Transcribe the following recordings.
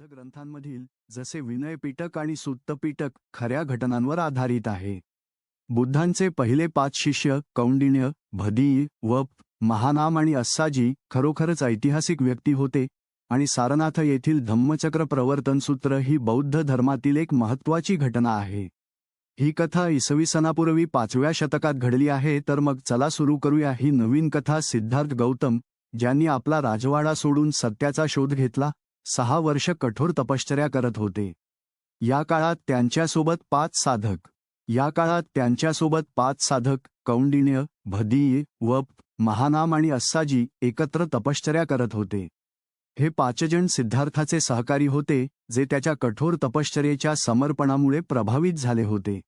बौद्ध ग्रंथांमधील जसे विनयपिटक आणि सुत्तपीटक खऱ्या घटनांवर आधारित आहे. बुद्धांचे पहिले पाच शिष्य कौंडिण्य भदी वप महानाम आणि अस्साजी खरोखरच ऐतिहासिक व्यक्ती होते आणि सारनाथ येथील धम्मचक्र प्रवर्तन सूत्र ही बौद्ध धर्मातील एक महत्त्वाची घटना आहे. ही कथा इसवी सनापूर्वी पाचव्या शतकात घडली आहे तर मग चला सुरू करूया ही नवीन कथा सिद्धार्थ गौतम ज्यांनी आपला राजवाडा सोडून सत्याचा शोध घेतला सहा वर्ष कठोर तपश्चर्या करत होते. या काळात त्यांच्यासोबत पाच साधक. या काळात त्यांच्यासोबत पाच साधक कौंडिण्य भदीय वप महानाम आणि अस्साजी एकत्र तपश्चर्या करत होते. हे पाचजण सिद्धार्थाचे सहकारी होते जे त्याच्या कठोर तपश्चर्येच्या समर्पणामुळे प्रभावित झाले होते.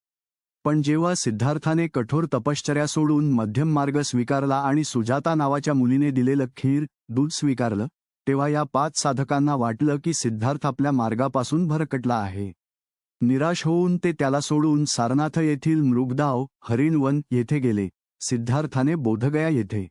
पण जेव्हा सिद्धार्थाने कठोर तपश्चर्या सोडून मध्यम मार्ग स्वीकारला आणि सुजाता नावाच्या मुलीने दिलेलं खीर दूध स्वीकारलं तेव्हा या पाच साधकांना वाटलं की सिद्धार्थ आपल्या मार्गापासून भरकटला आहे. निराश होऊन ते त्याला सोडून सारनाथ येथील मृगदाव हरिणवन येथे गेले. सिद्धार्थाने बोधगया येथे.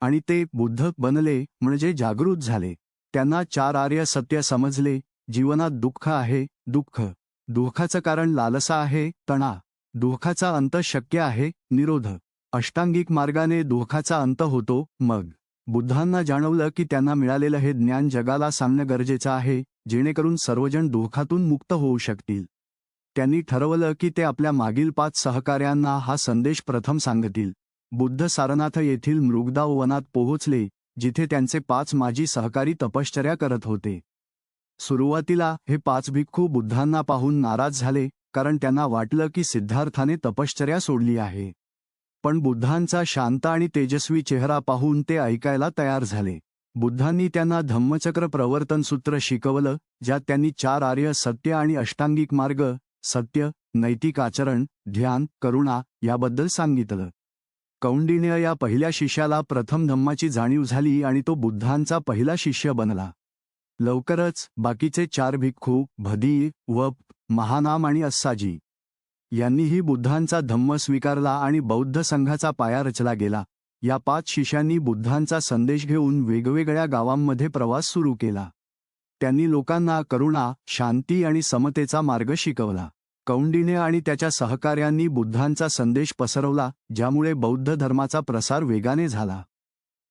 आणि ते बुद्ध बनले म्हणजे जागृत झाले. त्यांना चार आर्य सत्य समजले. जीवनात दुःख आहे दुःख. दुःखाचं कारण लालसा आहे तणा. दुःखाचा अंत शक्य आहे निरोध. अष्टांगिक मार्गाने दुःखाचा अंत होतो मग. बुद्धांना जाणवलं की त्यांना मिळालेलं हे ज्ञान जगाला सांगणं गरजेचं आहे जेणेकरून सर्वजण दुःखातून मुक्त होऊ शकतील. त्यांनी ठरवलं की ते आपल्या मागील पाच सहकार्यांना हा संदेश प्रथम सांगतील. बुद्ध सारनाथ येथील मृगदाव वनात पोहोचले जिथे त्यांचे पाच माजी सहकारी तपश्चर्या करत होते. सुरुवातीला हे पाच भिक्खू बुद्धांना पाहून नाराज झाले कारण त्यांना वाटलं की सिद्धार्थाने तपश्चर्या सोडली आहे. पण बुद्धांचा शांत आणि तेजस्वी चेहरा पाहून ते ऐकायला तयार झाले. बुद्धांनी त्यांना धम्मचक्र प्रवर्तन सूत्र शिकवलं ज्यात त्यांनी चार आर्य सत्य आणि अष्टांगिक मार्ग सत्य नैतिक आचरण ध्यान करुणा याबद्दल सांगितलं. कौंडिन्य या पहिल्या शिष्याला प्रथम धम्माची जाणीव झाली आणि तो बुद्धांचा पहिला शिष्य बनला. लवकरच बाकीचे चार भिक्खू भदी वप महानाम आणि अस्साजी यांनीही बुद्धांचा धम्म स्वीकारला आणि बौद्ध संघाचा पाया रचला गेला. या पाच शिष्यांनी बुद्धांचा संदेश घेऊन वेगवेगळ्या गावांमध्ये प्रवास सुरू केला. त्यांनी लोकांना करुणा शांती आणि समतेचा मार्ग शिकवला. कौंडिने आणि त्याच्या सहकार्यांनी बुद्धांचा संदेश पसरवला ज्यामुळे बौद्ध धर्माचा प्रसार वेगाने झाला.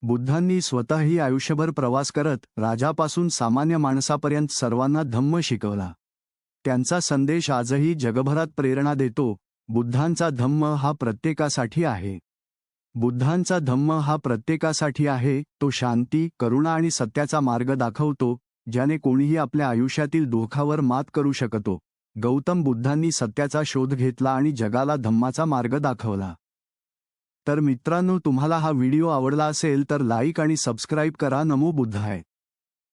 बुद्धांनी स्वतःही आयुष्यभर प्रवास करत राजापासून सामान्य माणसापर्यंत सर्वांना धम्म शिकवला. त्यांचा संदेश आजही जगभरात प्रेरणा देतो. बुद्धांचा धम्म हा प्रत्येकासाठी आहे. बुद्धांचा धम्म हा प्रत्येकासाठी आहे. तो शांती करुणा आणि सत्याचा मार्ग दाखवतो ज्याने कोणीही आपल्या आयुष्यातील दुःखावर मात करू शकतो. गौतम बुद्धांनी सत्याचा शोध घेतला आणि जगाला धम्माचा मार्ग दाखवला. तर मित्रांनो तुम्हाला हा व्हिडिओ आवडला असेल तर लाईक आणि सबस्क्राईब करा. नमो बुद्धाय.